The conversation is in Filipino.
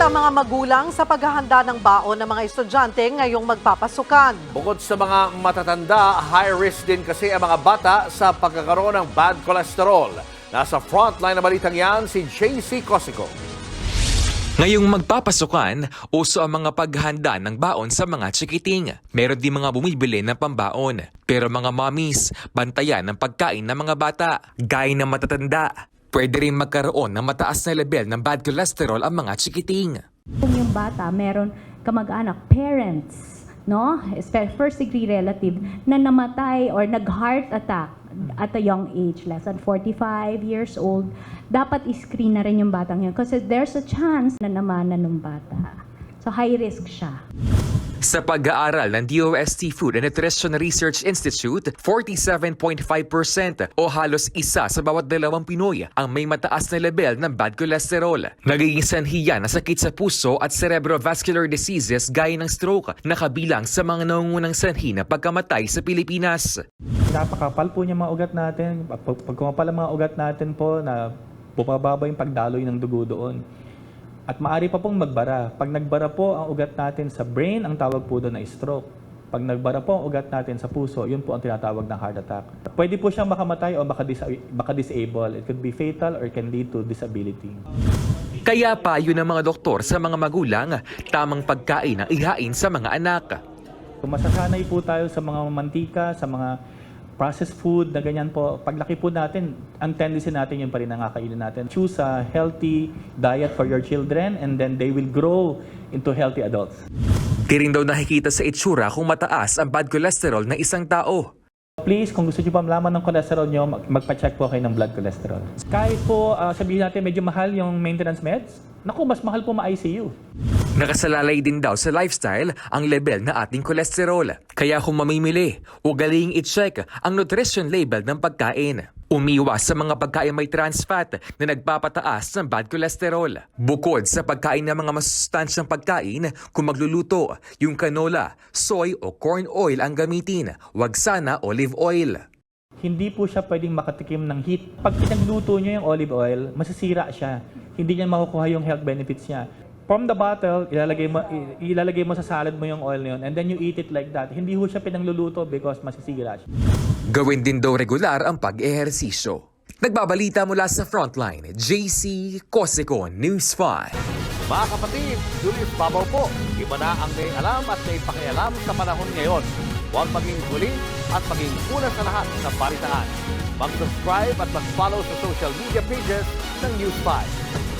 ang mga magulang sa paghahanda ng baon ng mga estudyante ngayong magpapasukan. Bukod sa mga matatanda, high risk din kasi ang mga bata sa pagkakaroon ng bad cholesterol. Nasa frontline na balitang yan si JC Cosico. Ngayong magpapasukan, uso ang mga paghahanda ng baon sa mga chikiting. Meron din mga bumibili ng pambaon. Pero mga mommies, bantayan ng pagkain ng mga bata. Gaya ng matatanda, pwede rin magkaroon ng mataas na level ng bad cholesterol ang mga chikiting. Kung yung bata meron kamag-anak, parents, no? First degree relative na namatay or nag-heart attack at a young age, less than 45 years old, dapat i-screen na rin yung batang yun kasi there's a chance na namanan ng bata. So high risk siya. Sa pag-aaral ng DOST Food and Nutrition Research Institute, 47.5% o halos isa sa bawat dalawang Pinoy ang may mataas na level ng bad cholesterol. Nagiging sanhi yan na sakit sa puso at cerebrovascular diseases gaya ng stroke na kabilang sa mga nangungunang sanhi na pagkamatay sa Pilipinas. Napakapal po niya mga ugat natin. Pag, pag kumapal ang mga ugat natin po na bumababa yung pagdaloy ng dugo doon. At maari pa pong magbara. Pag nagbara po ang ugat natin sa brain, ang tawag po doon ay stroke. Pag nagbara po ang ugat natin sa puso, yun po ang tinatawag na heart attack. Pwede po siyang makamatay o baka, dis- baka disable. It could be fatal or can lead to disability. Kaya payo ng mga doktor sa mga magulang, tamang pagkain ang ihain sa mga anak. Kung masasanay po tayo sa mga mantika, sa mga processed food na ganyan po, paglaki po natin, ang tendency natin yun pa rin ang kakainin natin. Choose a healthy diet for your children and then they will grow into healthy adults. Di rin daw nakikita sa itsura kung mataas ang bad cholesterol ng isang tao. Please, kung gusto nyo pa malaman ng cholesterol nyo, mag- magpa-check po kayo ng blood cholesterol. Kahit po ah, sabihin natin medyo mahal yung maintenance meds, naku, mas mahal po ma-ICU. Nakasalalay din daw sa lifestyle ang level na ating kolesterol. Kaya kung mamimili, ugaling i-check ang nutrition label ng pagkain. Umiwas sa mga pagkain may trans fat na nagpapataas ng bad cholesterol. Bukod sa pagkain ng mga masustansyang pagkain, kung magluluto, yung canola, soy o corn oil ang gamitin, wag sana olive oil. Hindi po siya pwedeng makatikim ng heat. Pag pinagluto nyo yung olive oil, masisira siya. Hindi niya makukuha yung health benefits niya. From the bottle, ilalagay mo, ilalagay mo sa salad mo yung oil na yun, and then you eat it like that. Hindi ho siya pinangluluto because masisira siya. Gawin din daw regular ang pag-ehersisyo. Nagbabalita mula sa Frontline, JC Cosico, News 5. Mga kapatid, Julius Babaw po. Iba na ang may alam at may pakialam sa panahon ngayon. Huwag maging huli at maging una sa lahat sa balitaan. Mag-subscribe at mag-follow sa social media pages ng News 5.